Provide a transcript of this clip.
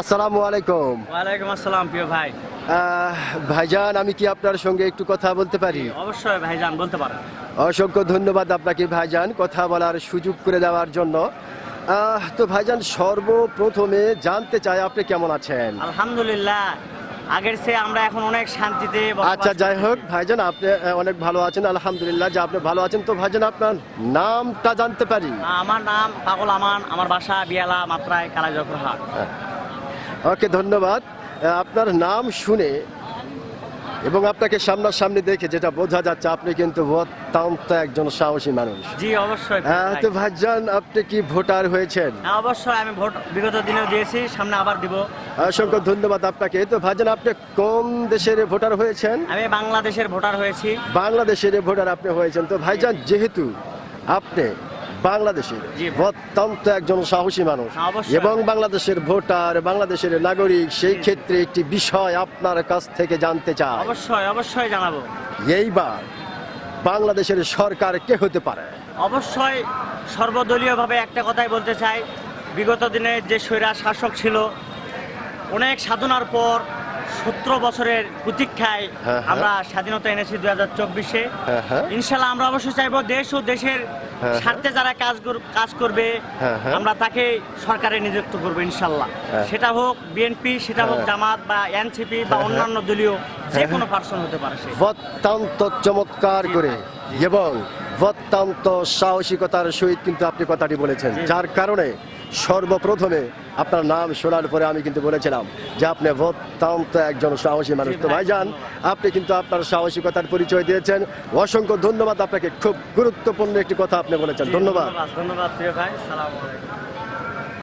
আসসালামু আলাইকুম। ওয়ালাইকুম আসসালাম প্রিয় ভাই। ভাইজান আমি কি আপনার সঙ্গে একটু কথা বলতে পারি? অবশ্যই ভাইজান বলতে পারেন। অসংখ্য ধন্যবাদ আপনাকে ভাইজান কথা বলার সুযোগ করে দেওয়ার জন্য। তো ভাইজান সর্বপ্রথমে জানতে চাই আপনি কেমন আছেন? আলহামদুলিল্লাহ। আগের চেয়ে আমরা এখন অনেক শান্তিতে আচ্ছা যাই হোক ভাইজান আপনি অনেক ভালো আছেন আলহামদুলিল্লাহ যে আপনি ভালো আছেন। তো ভাইজান আপনার নামটা জানতে পারি? আমার নাম পাগল আমান আমার বাসা বিয়ালা মাত্রায় কালাজফরহাট ওকে ধন্যবাদ। আপনার নাম শুনে এবং আপনাকে সামনাসামনি দেখে যেটা বোঝা যাচ্ছে আপনি কিন্তু অত্যন্ত একজন সাহসী মানুষ। জি অবশ্যই। তো ভাইজান আপনি কি ভোটার হয়েছেন? হ্যাঁ, অবশ্যই আমি ভোট বিগত দিনেও দিয়েছি সামনে আবার দিব। অসংখ্য ধন্যবাদ আপনাকে। তো ভাইজান আপনি কোন দেশের ভোটার হয়েছেন? আমি বাংলাদেশের ভোটার হয়েছি। বাংলাদেশের ভোটার আপনি হয়েছেন। তো ভাইজান যেহেতু আপনি বাংলাদেশের। অত্যন্ত একজন সাহসী মানুষ। অবশ্যই। এবং বাংলাদেশের ভোটার বাংলাদেশের নাগরিক সেই ক্ষেত্রে একটি বিষয় আপনার কাছ থেকে জানতে চাই। অবশ্যই অবশ্যই জানাব। এইবার বাংলাদেশের সরকার কে হতে পারে? অবশ্যই সর্বদলীয়ভাবে একটা কথাই বলতে চাই। বিগত দিনে যে স্বৈরা শাসক ছিল অনেক সাধনার পর সতেরো বছরের প্রতীক্ষায় হ্যাঁ, হ্যাঁ। আমরা স্বাধীনতা এনেছি দুই হাজার চব্বিশে হ্যাঁ। ইনশাল্লাহ আমরা অবশ্যই চাইব দেশ ও দেশের। স্বার্থে যারা কাজ কাজ করবে। আমরা তাকে সরকারে নিযুক্ত করব ইনশাল্লাহ। সেটা হোক বিএনপি সেটা হোক। জামাত বা এনসিপি বা। অন্যান্য দলীয় যে কোনো পার্সন হতে পারে সে অত্যন্ত চমৎকার করে এবং অত্যন্ত সাহসিকতার সহিত কিন্তু আপনি কথাটি বলেছেন যার কারণে সর্বপ্রথমে আপনার নাম শোনার পরে আমি কিন্তু বলেছিলাম যে আপনি অত্যন্ত একজন সাহসী মানুষ। তো ভাই। ভাইজান আপনি কিন্তু আপনার সাহসিকতার পরিচয় দিয়েছেন। অসংখ্য ধন্যবাদ আপনাকে। খুব গুরুত্বপূর্ণ একটি কথা আপনি বলেছেন। ধন্যবাদ। ধন্যবাদ ধন্যবাদ প্রিয় ভাই। সালাম আলাইকুম।